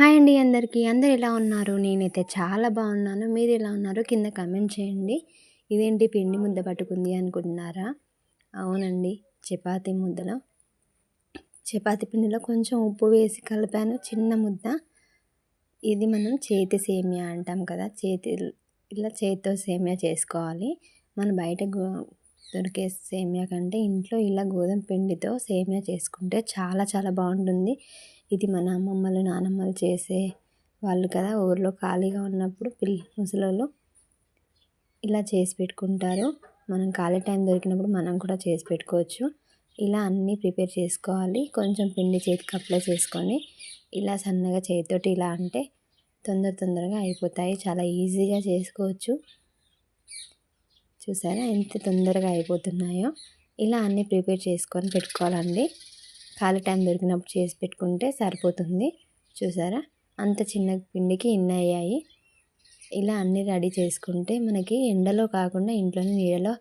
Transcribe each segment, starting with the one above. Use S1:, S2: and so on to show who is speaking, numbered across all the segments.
S1: Hi అండి అందరికీ. అందరు ఎలా ఉన్నారు? నేనైతే చాలా బాగున్నాను. మీరు ఎలా ఉన్నారో? కింద కమెంట్ చేయండి. ఇదేంటి పిండి ముద్ద పట్టుకుంది అనుకుంటున్నారా? అవునండి. చపాతీ ముద్దలో. చపాతీ పిండిలో కొంచెం ఉప్పు వేసి కలిపాను. చిన్న ముద్ద. ఇది మనం చేతి సేమియా అంటాం కదా. చేతి ఇలా చేతితో సేమియా చేసుకోవాలి. మనం బయట దొరికే సేమియా కంటే ఇంట్లో ఇలా గోధుమ పిండితో సేమియా చేసుకుంటే చాలా చాలా బాగుంటుంది. ఇది మన అమ్మమ్మలు నానమ్మలు చేసే వాళ్ళు కదా ఊర్లో ఖాళీగా ఉన్నప్పుడు పిల్ల ముసలోళ్ళు ఇలా చేసి పెట్టుకుంటారు. మనం ఖాళీ టైం దొరికినప్పుడు మనం కూడా చేసి పెట్టుకోవచ్చు. ఇలా అన్నీ ప్రిపేర్ చేసుకోవాలి. కొంచెం పిండి చేతికి అప్లై చేసుకొని ఇలా సన్నగా చేతితోటి ఇలా అంటే తొందర తొందరగా అయిపోతాయి. చాలా ఈజీగా చేసుకోవచ్చు. చూసారా ఎంత తొందరగా అయిపోతున్నాయో. ఇలా అన్నీ ప్రిపేర్ చేసుకొని పెట్టుకోవాలండి. ఖాళీ టైం దొరికినప్పుడు చేసి పెట్టుకుంటే సరిపోతుంది. చూసారా అంత చిన్న పిండికి ఇన్ని అయ్యాయి. ఇలా అన్నీ రెడీ చేసుకుంటే మనకి ఎండలో కాకుండా ఇంట్లోనే నీడలో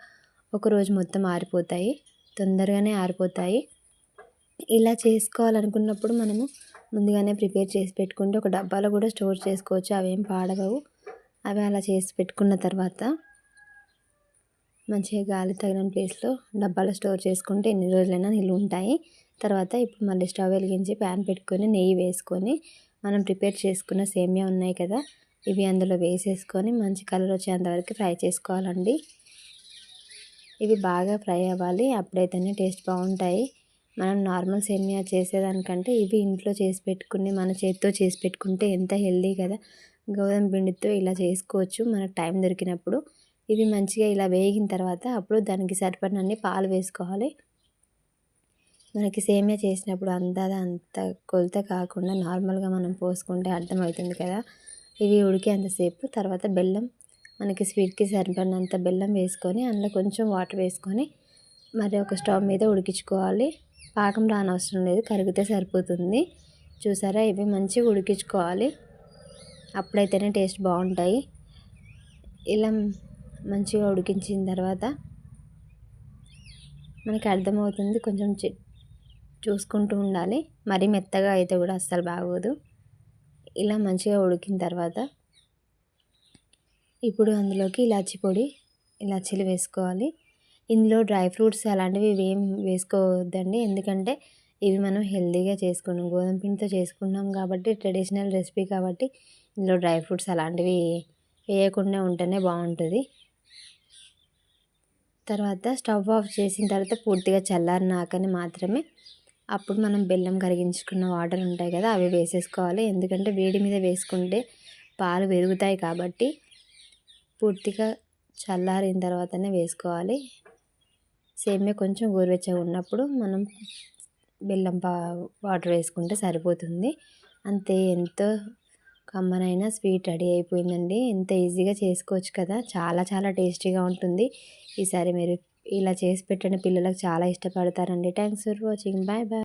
S1: ఒకరోజు మొత్తం ఆరిపోతాయి. తొందరగానే ఆరిపోతాయి. ఇలా చేసుకోవాలనుకున్నప్పుడు మనము ముందుగానే ప్రిపేర్ చేసి పెట్టుకుంటే ఒక డబ్బాలో కూడా స్టోర్ చేసుకోవచ్చు. అవేం పాడవవు. అవి అలా చేసి పెట్టుకున్న తర్వాత మంచిగా గాలి తగిన ప్లేస్లో డబ్బాలో స్టోర్ చేసుకుంటే ఎన్ని రోజులైనా నిల్వ ఉంటాయి. తర్వాత ఇప్పుడు మళ్ళీ స్టవ్ వెలిగించి ప్యాన్ పెట్టుకొని నెయ్యి వేసుకొని మనం ప్రిపేర్ చేసుకున్న సేమియా ఉన్నాయి కదా ఇవి అందులో వేసేసుకొని మంచి కలర్ వచ్చేంతవరకు ఫ్రై చేసుకోవాలండి. ఇవి బాగా ఫ్రై అవ్వాలి అప్పుడైతేనే టేస్ట్ బాగుంటాయి. మనం నార్మల్ సేమియా చేసేదానికంటే ఇవి ఇంట్లో చేసి పెట్టుకుని మన చేతితో చేసి పెట్టుకుంటే ఎంత హెల్దీ కదా. గోధుమ పిండితో ఇలా చేసుకోవచ్చు మనకు టైం దొరికినప్పుడు. ఇవి మంచిగా ఇలా వేగిన తర్వాత అప్పుడు దానికి సరిపడినన్ని పాలు వేసుకోవాలి. మనకి సేమియా చేసినప్పుడు అంతా అంత కొలత కాకుండా నార్మల్గా మనం పోసుకుంటే అర్థమవుతుంది కదా. ఇవి ఉడికేంతసేపు తర్వాత బెల్లం మనకి స్వీట్కి సరిపడినంత బెల్లం వేసుకొని అందులో కొంచెం వాటర్ వేసుకొని మరి ఒక స్టవ్ మీద ఉడికించుకోవాలి. పాకం రానవసరం లేదు కరిగితే సరిపోతుంది. చూసారా? ఇవి మంచిగా ఉడికించుకోవాలి. అప్పుడైతేనే టేస్ట్ బాగుంటాయి. ఇలా మంచిగా ఉడికించిన తర్వాత మనకి అర్థమవుతుంది కొంచెం చూసుకుంటూ ఉండాలి. మరీ మెత్తగా అయితే కూడా అస్సలు బాగోదు. ఇలా మంచిగా ఉడికిన తర్వాత ఇప్పుడు అందులోకి ఇలాచి పొడి ఇలాచీలు వేసుకోవాలి. ఇందులో డ్రై ఫ్రూట్స్ అలాంటివి ఏం వేసుకోవద్దండి. ఎందుకంటే ఇవి మనం హెల్తీగా చేసుకున్నాం. గోధుమ పిండితో చేసుకున్నాం కాబట్టి ట్రెడిషనల్ రెసిపీ కాబట్టి ఇందులో డ్రై ఫ్రూట్స్ అలాంటివి వేయకుండా ఉంటేనే బాగుంటుంది. తర్వాత స్టవ్ ఆఫ్ చేసిన తర్వాత పూర్తిగా చల్లారినాకని మాత్రమే అప్పుడు మనం బెల్లం కరిగించుకున్న వాటర్ ఉంటాయి కదా అవి వేసేసుకోవాలి. ఎందుకంటే వేడి మీద వేసుకుంటే పాలు పెరుగుతాయి కాబట్టి పూర్తిగా చల్లారిన తర్వాతనే వేసుకోవాలి. సేమే కొంచెం గోరువెచ్చగా ఉన్నప్పుడు మనం బెల్లం పా వాటర్ వేసుకుంటే సరిపోతుంది. అంతే ఎంతో కమ్మనైన స్వీట్ రెడీ అయిపోయిందండి. ఎంత ఈజీగా చేసుకోవచ్చు కదా. చాలా చాలా టేస్టీగా ఉంటుంది. ఈసారి మీరు ఇలా చేసి పెట్టండి. పిల్లలకు చాలా ఇష్టపడతారండి. Thanks for watching. Bye bye.